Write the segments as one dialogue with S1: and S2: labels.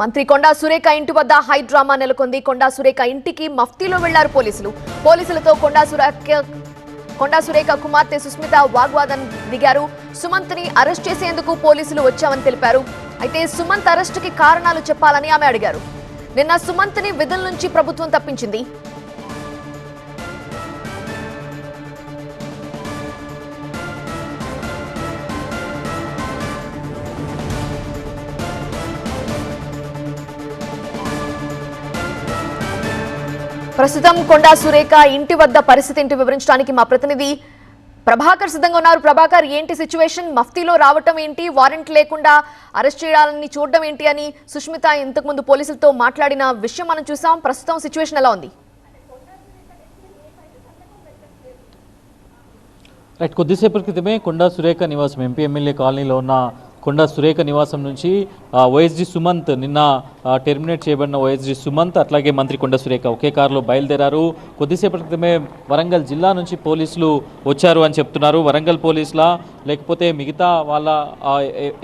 S1: మంత్రి కొండా సురేఖ ఇంటి వద్ద హై డ్రామా నెలకొంది. కొండా సురేఖ ఇంటికి మఫ్తీలో వెళ్ళారు పోలీసులు. పోలీసులతో కొండా సురేఖ కొండా సురేఖ కుమార్తె సుస్మిత వాగ్వాదం దిగారు. సుమంత్ని అరెస్ట్ చేసేందుకు పోలీసులు వచ్చామని తెలిపారు. అయితే సుమంత్ అరెస్ట్కి కారణాలు చెప్పాలని ఆమె అడిగారు. నిన్న సుమంత్ని విధుల నుంచి ప్రభుత్వం తప్పించింది. ప్రస్తుతం కొండా సురేఖ ఇంటి వద్ద పరిస్థితి ఏంటి వివరించడానికి మా ప్రతినిధి ప్రభాకర్ సిద్ధంగా ఉన్నారు. ప్రభాకర్ ఏంటి సిచ్యువేషన్ మఫ్తీలో రావటం ఏంటి? వారెంట్ లేకుండా అరెస్ట్ చేయాలని చూడడం ఏంటి అని సుష్మిత ఇంతకుముందు పోలీసులతో మాట్లాడిన విషయం మనం చూసాం. ప్రస్తుతం సిచ్యువేషన్ ఎలా ఉంది?
S2: రైట్ కొద్దిసేపటి క్రితమే కొండా సురేఖ నివాసం ఎంపీ ఎమ్మెల్యే కాలనీలో ఉన్న కొండా సురేఖ నివాసం నుంచి ఓఎస్జీ సుమంత్ నిన్న టెర్మినేట్ చేయబడిన ఓఎస్జీ సుమంత్ అట్లాగే మంత్రి కొండ సురేఖ ఒకే కారులో బయలుదేరారు. కొద్దిసేపటి క్రితమే వరంగల్ జిల్లా నుంచి పోలీసులు వచ్చారు అని చెప్తున్నారు. వరంగల్ పోలీసుల లేకపోతే మిగతా వాళ్ళ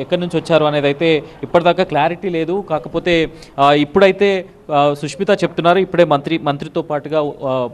S2: ఎక్కడి నుంచి వచ్చారు అనేది అయితే ఇప్పటిదాకా క్లారిటీ లేదు. కాకపోతే ఇప్పుడైతే సుష్మిత చెప్తున్నారు. ఇప్పుడే మంత్రి మంత్రితో పాటుగా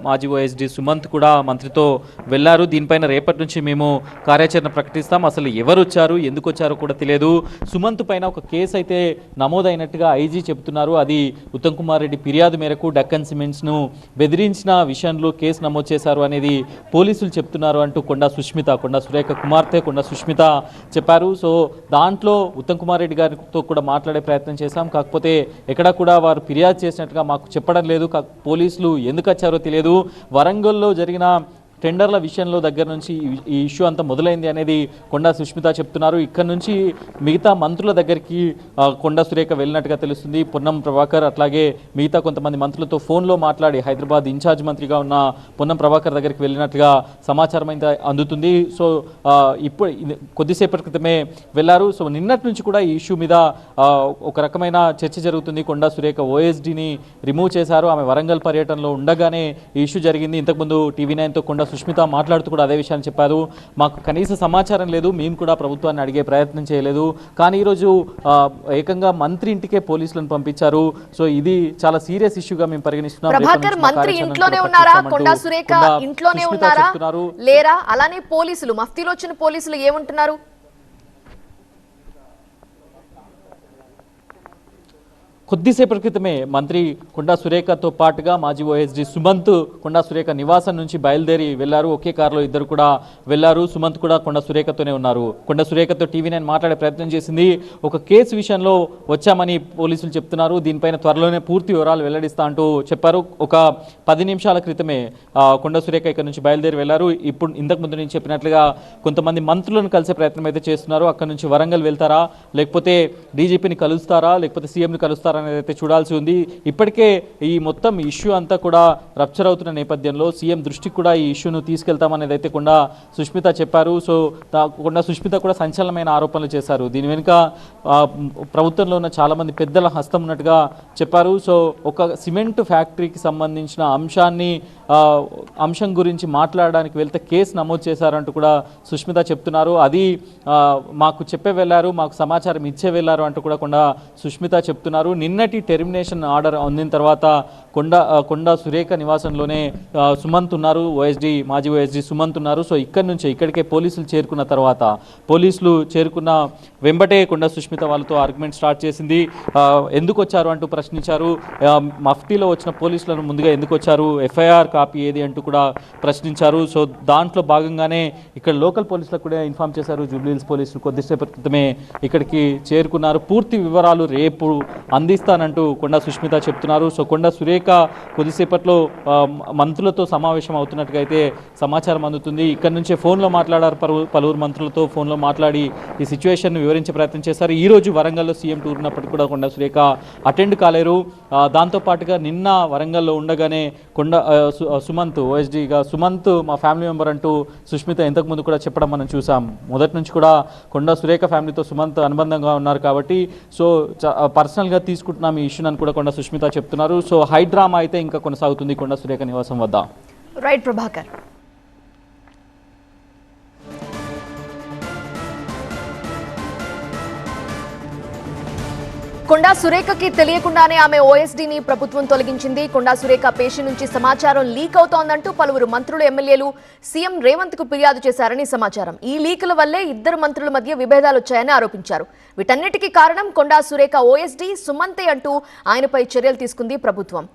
S2: మాజీ ఓఎస్డి సుమంత్ కూడా మంత్రితో వెళ్ళారు. దీనిపైన రేపటి నుంచి మేము కార్యాచరణ ప్రకటిస్తాం. అసలు ఎవరు వచ్చారు ఎందుకు వచ్చారో కూడా తెలియదు. సుమంత్ పైన ఒక కేసు అయితే నమోదైనట్టుగా ఐజీ చెప్తున్నారు అది ఉత్తమ్ కుమార్ రెడ్డి ఫిర్యాదు మేరకు డక్కన్ సిమెంట్స్ను బెదిరించిన విషయంలో కేసు నమోదు చేశారు అనేది పోలీసులు చెప్తున్నారు అంటూ కొండా సుష్మిత కొండా సురేఖ కుమార్తె కొండ సుష్మిత చెప్పారు. సో దాంట్లో ఉత్తమ్ కుమార్ రెడ్డి గారితో కూడా మాట్లాడే ప్రయత్నం చేశాం. కాకపోతే ఎక్కడ కూడా వారు ఫిర్యాదు చేసినట్టుగా మాకు చెప్పడం లేదు. కా- పోలీసులు ఎందుకు వచ్చారో తెలియదు. వరంగల్లో జరిగిన టెండర్ల విషయంలో దగ్గర నుంచి ఈ- ఇష్యూ అంతా మొదలైంది అనేది కొండా సుష్మిత చెప్తున్నారు. ఇక్కడ నుంచి మిగతా మంత్రుల దగ్గరికి కొండా సురేఖ వెళ్ళినట్టుగా తెలుస్తుంది. పొన్నం ప్రభాకర్ అట్లాగే మిగతా కొంతమంది మంత్రులతో ఫోన్లో మాట్లాడి హైదరాబాద్ ఇన్ఛార్జ్ మంత్రిగా ఉన్న పొన్నం ప్రభాకర్ దగ్గరికి వెళ్ళినట్టుగా సమాచారం అయితే అందుతుంది. సో ఇప్పుడు కొద్దిసేపటి క్రితమే వెళ్ళారు. సో నిన్నటి నుంచి కూడా ఈ ఇష్యూ మీద ఒక రకమైన చర్చ జరుగుతుంది. కొండా సురేఖ ఓఎస్డీని రిమూవ్ చేశారు. ఆమె వరంగల్ పర్యటనలో ఉండగానే ఈ ఇష్యూ జరిగింది. ఇంతకుముందు టీవీ నైన్తో కొండా సుష్మిత మాట్లాడుతూ కూడా అదే విషయాన్ని చెప్పారు. మాకు కనీస సమాచారం లేదు మేము కూడా ప్రభుత్వాన్ని అడిగే ప్రయత్నం చేయలేదు. కానీ ఈరోజు ఏకంగా మంత్రి ఇంటికే పోలీసులను పంపించారు. సో ఇది చాలా సీరియస్ ఇష్యూగా మేము పరిగణిస్తున్నాం.
S1: ప్రభాకర్ మంత్రి ఇంట్లోనే ఉన్నారా? కొండా సురేఖ ఇంట్లోనే ఉన్నారా? లేరా? అలానే పోలీసులు మఫ్తీలో వచ్చిన పోలీసులు ఏమంటున్నారు?
S2: కొద్దిసేపటి క్రితమే మంత్రి కొండా సురేఖతో పాటుగా మాజీ ఓఎస్డి సుమంత్ కొండా సురేఖ నివాసం నుంచి బయలుదేరి వెళ్ళారు. ఒకే కారులో ఇద్దరు కూడా వెళ్ళారు. సుమంత్ కూడా కొండా సురేఖతోనే ఉన్నారు. కొండా సురేఖతో టీవీ నైన్ మాట్లాడే ప్రయత్నం చేసింది. ఒక కేసు విషయంలో వచ్చామని పోలీసులు చెప్తున్నారు. దీనిపైన త్వరలోనే పూర్తి వివరాలు వెల్లడిస్తా అంటూ చెప్పారు. ఒక పది నిమిషాల క్రితమే కొండా సురేఖ ఇక్కడ నుంచి బయలుదేరి వెళ్ళారు. ఇప్పుడు ఇంతకు ముందు నేను చెప్పినట్లుగా కొంతమంది మంత్రులను కలిసే ప్రయత్నం అయితే చేస్తున్నారు. అక్కడ నుంచి వరంగల్ వెళ్తారా? లేకపోతే డీజీపీని కలుస్తారా? లేకపోతే సీఎంని కలుస్తారా? అనేది అయితే చూడాల్సి ఉంది. ఇప్పటికే ఈ మొత్తం ఇష్యూ అంతా కూడా రప్చర్ అవుతున్న నేపథ్యంలో సీఎం దృష్టికి కూడా ఈ ఇష్యూను తీసుకెళ్తామనేది అయితే కొండా సుష్మిత చెప్పారు. సో తా- కొండా సుష్మిత కూడా సంచలనమైన ఆరోపణలు చేశారు. దీని వెనుక ప్రభుత్వంలో ఉన్న చాలామంది పెద్దల హస్తం ఉన్నట్టుగా చెప్పారు. సో ఒక సిమెంట్ ఫ్యాక్టరీకి సంబంధించిన అంశాన్ని అంశం గురించి మాట్లాడడానికి వెళ్తే కేసు నమోదు చేశారంటూ కూడా సుష్మిత చెప్తున్నారు. అది మాకు చెప్పే వెళ్ళారు మాకు సమాచారం ఇచ్చే వెళ్ళారు అంటూ కూడా కొండ సుష్మిత చెప్తున్నారు. నిన్నటి టెర్మినేషన్ ఆర్డర్ అందిన తర్వాత కొండ కొండ సురేఖ నివాసంలోనే సుమంత్ ఉన్నారు. ఓఎస్డి మాజీ ఓఎస్డి సుమంత్ ఉన్నారు. సో ఇక్కడి నుంచి ఇక్కడికే పోలీసులు చేరుకున్న తర్వాత పోలీసులు చేరుకున్న వెంబటే కొండ సుష్మిత వాళ్ళతో ఆర్గ్యుమెంట్ స్టార్ట్ చేసింది. ఎందుకు వచ్చారు అంటూ ప్రశ్నించారు. మఫ్టీలో వచ్చిన పోలీసులను ముందుగా ఎందుకు వచ్చారు? ఎఫ్ఐఆర్ కాపీ ఏది అంటూ కూడా ప్రశ్నించారు. సో దాంట్లో భాగంగానే ఇక్కడ లోకల్ పోలీసులకు కూడా ఇన్ఫామ్ చేశారు. జూబ్లీహిల్స్ పోలీసులు కొద్దిసేపటి క్రితమే ఇక్కడికి చేరుకున్నారు. పూర్తి వివరాలు రేపు అందిస్తానంటూ కొండా సుష్మిత చెప్తున్నారు. సో కొండా సురేఖ కొద్దిసేపట్లో మంత్రులతో సమావేశం అవుతున్నట్టుగా అయితే సమాచారం అందుతుంది. ఇక్కడ నుంచే ఫోన్లో మాట్లాడారు పలు పలువురు మంత్రులతో ఫోన్లో మాట్లాడి ఈ సిచ్యువేషన్ను వివరించే ప్రయత్నం చేశారు. ఈ రోజు వరంగల్లో సీఎం టూర్ ఉన్నప్పటికీ కూడా కొండా సురేఖ అటెండ్ కాలేరు. దాంతోపాటుగా దాంతో పాటుగా నిన్న వరంగల్లో ఉండగానే కొండ సుమంత్ ఓఎస్డీగా సుమంత్ మా ఫ్యామిలీ మెంబర్ అంటూ సుష్మిత ఇంతకుముందు కూడా చెప్పడం మనం చూసాం. మొదటి నుంచి కూడా కొండ సురేఖ ఫ్యామిలీతో సుమంత్ అనుబంధంగా ఉన్నారు కాబట్టి సో చ- పర్సనల్గా తీసుకుంటున్నాం ఈ ఇష్యూని అని కూడా కొండ సుష్మిత చెప్తున్నారు. సో హై డ్రామా అయితే ఇంకా కొనసాగుతుంది కొండ సురేఖ నివాసం వద్ద.
S1: రైట్ ప్రభాకర్. కొండా సురేఖకి తెలియకుండానే ఆమె ఓఎస్డీని ప్రభుత్వం తొలగించింది. కొండా సురేఖ పేషి నుంచి సమాచారం లీక్ అవుతోందంటూ పలువురు మంత్రులు ఎమ్మెల్యేలు సీఎం రేవంత్కు ఫిర్యాదు చేశారని సమాచారం. ఈ లీకుల వల్లే ఇద్దరు మంత్రుల మధ్య విభేదాలు వచ్చాయని ఆరోపించారు. వీటన్నిటికీ కారణం కొండా సురేఖ ఓఎస్డీ సుమంతే అంటూ ఆయనపై చర్యలు తీసుకుంది ప్రభుత్వం.